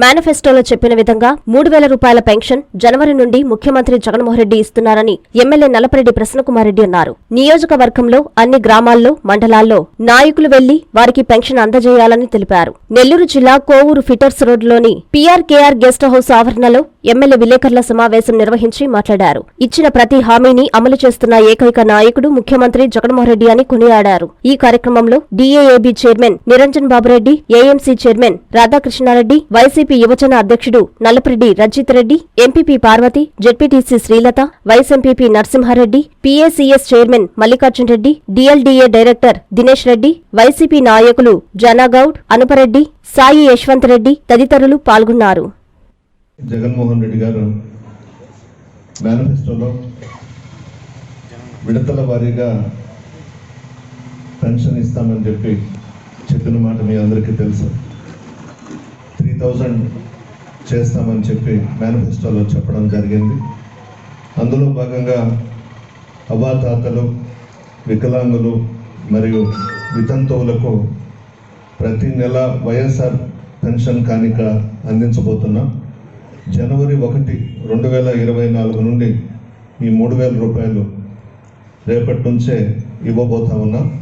మేనిఫెస్టోలో చెప్పిన విధంగా మూడు వేల రూపాయల పెన్షన్ జనవరి నుండి ముఖ్యమంత్రి జగన్మోహన్ రెడ్డి ఇస్తున్నారని ఎమ్మెల్యే నలపరెడ్డి ప్రసన్నకుమార్ రెడ్డి అన్నారు. నియోజకవర్గంలో అన్ని గ్రామాల్లో మండలాల్లో నాయకులు వెళ్ళి వారికి పెన్షన్ అందజేయాలని తెలిపారు. నెల్లూరు జిల్లా కోవూరు ఫిటర్స్ రోడ్లోని పీఆర్కేఆర్ గెస్ట్ హౌస్ ఆవరణలో ఎమ్మెల్యే విలేకరుల సమావేశం నిర్వహించి మాట్లాడారు. ఇచ్చిన ప్రతి హామీని అమలు చేస్తున్న ఏకైక నాయకుడు ముఖ్యమంత్రి జగన్మోహన్ రెడ్డి అని కొనియాడారు. ఈ కార్యక్రమంలో DAAB chairman Niranjan Babureddy AMC chairman Radhakrishnareddy YCP యువజన అధ్యక్షుడు Nallapareddy Rajith Reddy MPP Parvathi ZPTC Srilatha vice MPP Narasimhareddy PACS chairman Mallikarjun Reddy DLDA director Dinesh Reddy YCP నాయకులు జనాగౌడ్ అనుపరెడ్డి సాయి యశ్వంత్ రెడ్డి తదితరులు పాల్గొన్నారు. జగన్మోహన్ రెడ్డి గారు మేనిఫెస్టోలో విడతల వారీగా పెన్షన్ ఇస్తామని చెప్పి చెప్పిన మాట మీ అందరికీ తెలుసు. థౌజండ్ చేస్తామని చెప్పి మేనిఫెస్టోలో చెప్పడం జరిగింది. అందులో భాగంగా అవాతాతలు వికలాంగులు మరియు వితంతువులకు ప్రతి నెల వైఎస్ఆర్ పెన్షన్ కానిక అందించబోతున్నాం. జనవరి ఒకటి రెండు వేల ఇరవై నాలుగు నుండి ఈ మూడు వేల రూపాయలు రేపటి నుంచే ఇవ్వబోతా ఉన్నాం.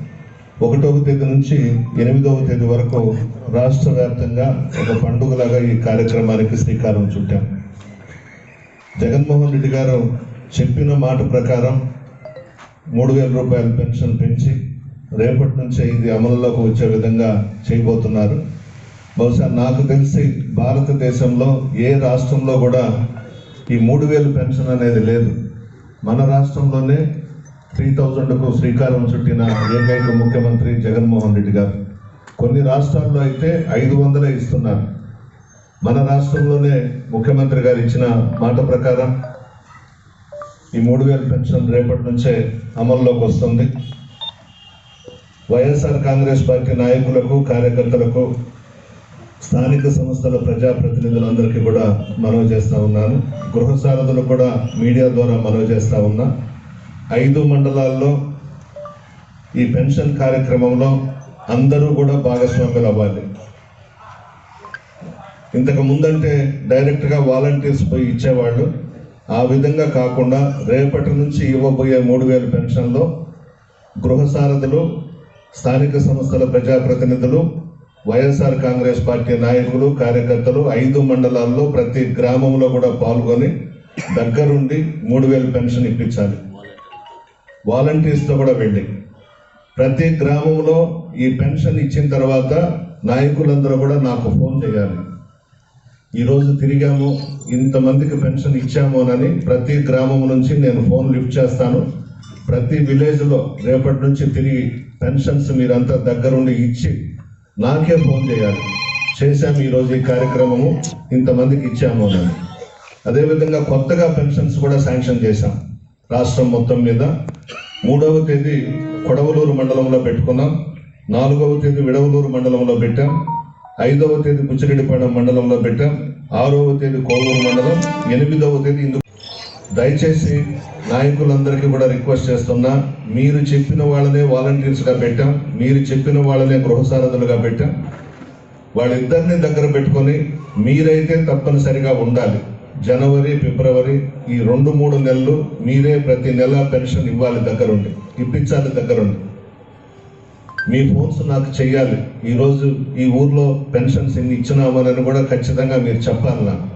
ఒకటవ తేదీ నుంచి ఎనిమిదవ తేదీ వరకు రాష్ట్ర వ్యాప్తంగా ఒక పండుగలాగా ఈ కార్యక్రమానికి శ్రీకారం చుట్టాం. జగన్మోహన్ రెడ్డి గారు చెప్పిన మాట ప్రకారం మూడు వేల రూపాయల పెన్షన్ పెంచి రేపటి నుంచే ఇది అమలులోకి వచ్చే విధంగా చేయబోతున్నారు. బహుశా నాకు తెలిసి భారతదేశంలో ఏ రాష్ట్రంలో కూడా ఈ మూడు వేలు పెన్షన్ అనేది లేదు. మన రాష్ట్రంలోనే త్రీ థౌజండ్కు శ్రీకారం చుట్టిన ఏకైక ముఖ్యమంత్రి జగన్మోహన్ రెడ్డి గారు. కొన్ని రాష్ట్రాల్లో అయితే ఐదు వందలే ఇస్తున్నారు. మన రాష్ట్రంలోనే ముఖ్యమంత్రి గారు ఇచ్చిన మాట ప్రకారం ఈ మూడు వేల పెన్షన్ రేపటి నుంచే అమల్లోకి వస్తుంది. వైఎస్ఆర్ కాంగ్రెస్ పార్టీ నాయకులకు కార్యకర్తలకు స్థానిక సంస్థల ప్రజాప్రతినిధులందరికీ కూడా మనవి చేస్తూ ఉన్నాను. గృహ సారథులు కూడా మీడియా ద్వారా మనవి చేస్తూ ఉన్నా. ఐదు మండలాల్లో ఈ పెన్షన్ కార్యక్రమంలో అందరూ కూడా భాగస్వాములు అవ్వాలి. ఇంతకు ముందంటే డైరెక్ట్గా వాలంటీర్స్ పోయి ఇచ్చేవాళ్ళు. ఆ విధంగా కాకుండా రేపటి నుంచి ఇవ్వబోయే మూడు వేల పెన్షన్లో గృహసారథులు స్థానిక సంస్థల ప్రజాప్రతినిధులు వైఎస్ఆర్ కాంగ్రెస్ పార్టీ నాయకులు కార్యకర్తలు ఐదు మండలాల్లో ప్రతి గ్రామంలో కూడా పాల్గొని దగ్గరుండి మూడు వేలు పెన్షన్ ఇప్పించాలి. వాలంటీర్స్తో కూడా వెళ్ళి. ప్రతి గ్రామంలో ఈ పెన్షన్ ఇచ్చిన తర్వాత నాయకులందరూ కూడా నాకు ఫోన్ చేయాలి. ఈరోజు తిరిగాము ఇంతమందికి పెన్షన్ ఇచ్చాము అని ప్రతి గ్రామం నుంచి నేను ఫోన్ లిఫ్ట్ చేస్తాను. ప్రతి విలేజ్లో రేపటి నుంచి తిరిగి పెన్షన్స్ మీరంతా దగ్గరుండి ఇచ్చి నాకే ఫోన్ చేయాలి. చేశాము ఈరోజు ఈ కార్యక్రమము ఇంతమందికి ఇచ్చాము అని. అదేవిధంగా కొత్తగా పెన్షన్స్ కూడా శాంక్షన్ చేశాం. రాష్ట్రం మొత్తం మీద. మూడవ తేదీ కొడవలూరు మండలంలో పెట్టుకున్నాం. నాలుగవ తేదీ విడవలూరు మండలంలో పెట్టాం. ఐదవ తేదీ బుచ్చిరెడ్డిపాలెం మండలంలో పెట్టాం. ఆరవ తేదీ కోవూరు మండలం. ఎనిమిదవ తేదీ ఇందు దయచేసి నాయకులందరికీ కూడా రిక్వెస్ట్ చేస్తున్నా మీరు చెప్పిన వాళ్ళనే వాలంటీర్స్గా పెట్టాం. మీరు చెప్పిన వాళ్ళనే గృహసారథులుగా పెట్టాం. వాళ్ళిద్దరిని దగ్గర పెట్టుకొని మీరైతే తప్పనిసరిగా ఉండాలి. జనవరి ఫిబ్రవరి ఈ రెండు మూడు నెలలు మీరే ప్రతి నెల పెన్షన్ ఇవ్వాలి దగ్గరుండి. ఇప్పించాలి దగ్గరుండి. మీ ఫోన్స్ నాకు చెయ్యాలి. ఈరోజు ఈ ఊర్లో పెన్షన్స్ ఇన్ని ఇచ్చినామని కూడా ఖచ్చితంగా మీరు చెప్పాలి నాకు.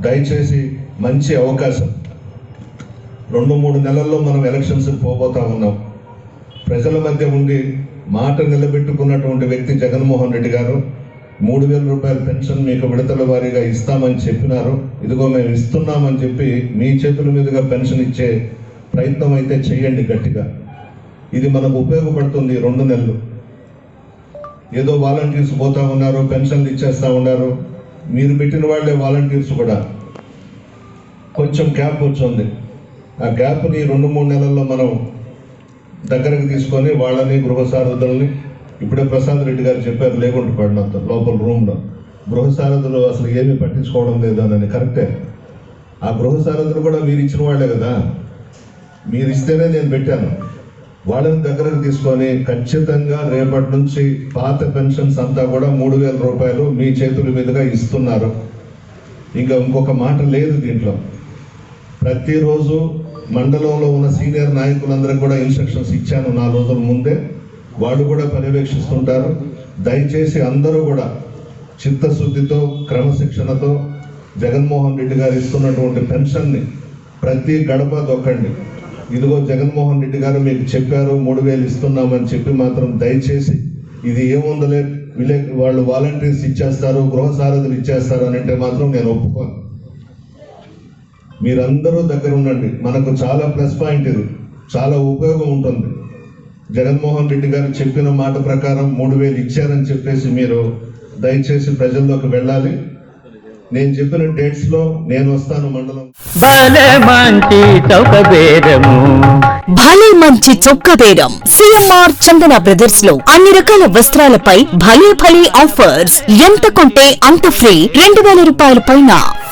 దయచేసి మంచి అవకాశం. రెండు మూడు నెలల్లో మనం ఎలక్షన్స్కి పోబోతా ఉన్నాం. ప్రజల మధ్య ఉండి మాట నిలబెట్టుకున్నటువంటి వ్యక్తి జగన్మోహన్ రెడ్డి గారు మూడు వేల రూపాయల పెన్షన్ మీకు విడతల వారీగా ఇస్తామని చెప్పినారు. ఇదిగో మేము ఇస్తున్నామని చెప్పి మీ చేతుల మీదుగా పెన్షన్ ఇచ్చే ప్రయత్నం అయితే చేయండి గట్టిగా. ఇది మనకు ఉపయోగపడుతుంది రెండు నెలలు. ఏదో వాలంటీర్స్ పోతా ఉన్నారు పెన్షన్లు ఇచ్చేస్తా ఉన్నారు. మీరు పెట్టిన వాళ్ళే వాలంటీర్స్ కూడా. కొంచెం గ్యాప్ వచ్చింది. ఆ గ్యాప్ని రెండు మూడు నెలల్లో మనం దగ్గరకు తీసుకొని వాళ్ళని గృహ సారథుల్ని ఇప్పుడే ప్రసాద్ రెడ్డి గారు చెప్పారు లేకుండా పడినంత లోపల రూమ్లో. గృహసారథులు అసలు ఏమీ పట్టించుకోవడం లేదు అని కరెక్టే. ఆ గృహసారథులు కూడా మీరు ఇచ్చిన వాళ్ళే కదా. మీరు ఇస్తేనే నేను పెట్టాను. వాళ్ళని దగ్గరకు తీసుకొని ఖచ్చితంగా రేపటి నుంచి పాత పెన్షన్స్ అంతా కూడా మూడు వేల రూపాయలు మీ చేతుల మీదుగా ఇస్తున్నారు. ఇంకా ఇంకొక మాట లేదు దీంట్లో. ప్రతిరోజు మండలంలో ఉన్న సీనియర్ నాయకులందరికీ కూడా ఇన్స్ట్రక్షన్స్ ఇచ్చాను నాలుగు రోజుల ముందే. వాళ్ళు కూడా పర్యవేక్షిస్తుంటారు. దయచేసి అందరూ కూడా చిత్తశుద్ధితో క్రమశిక్షణతో జగన్మోహన్ రెడ్డి గారు ఇస్తున్నటువంటి పెన్షన్ని ప్రతి గడప దొక్కండి. ఇదిగో జగన్మోహన్ రెడ్డి గారు మీకు చెప్పారు మూడు వేలు ఇస్తున్నామని చెప్పి మాత్రం దయచేసి ఇది ఏముందలే విలే వాళ్ళు వాలంటీర్స్ ఇచ్చేస్తారు గృహ సారథులు ఇచ్చేస్తారు అని అంటే మాత్రం నేను ఒప్పుకోను. మీరందరూ దగ్గర ఉండండి మనకు చాలా ప్లస్ పాయింట్ ఇది. చాలా ఉపయోగం ఉంటుంది. జగన్మోహన్ రెడ్డి గారు చెప్పిన మాట ప్రకారం మూడు వేలు ఇచ్చారని చెప్పేసి మీరు దయచేసి ప్రజల్లోకి వెళ్ళాలి. నేను చెప్పిన డేట్స్లో నేను వస్తాను మండలం. భలే మంచి చౌక బేరము. భలే మంచి చొక్క బేరం. సిఎంఆర్ చందన బ్రదర్స్లో అన్ని రకాల వస్త్రాలపై భలే భలే ఆఫర్స్. ఎంత కొంటే అంత ఫ్రీ. రెండు వేల రూపాయల పైన.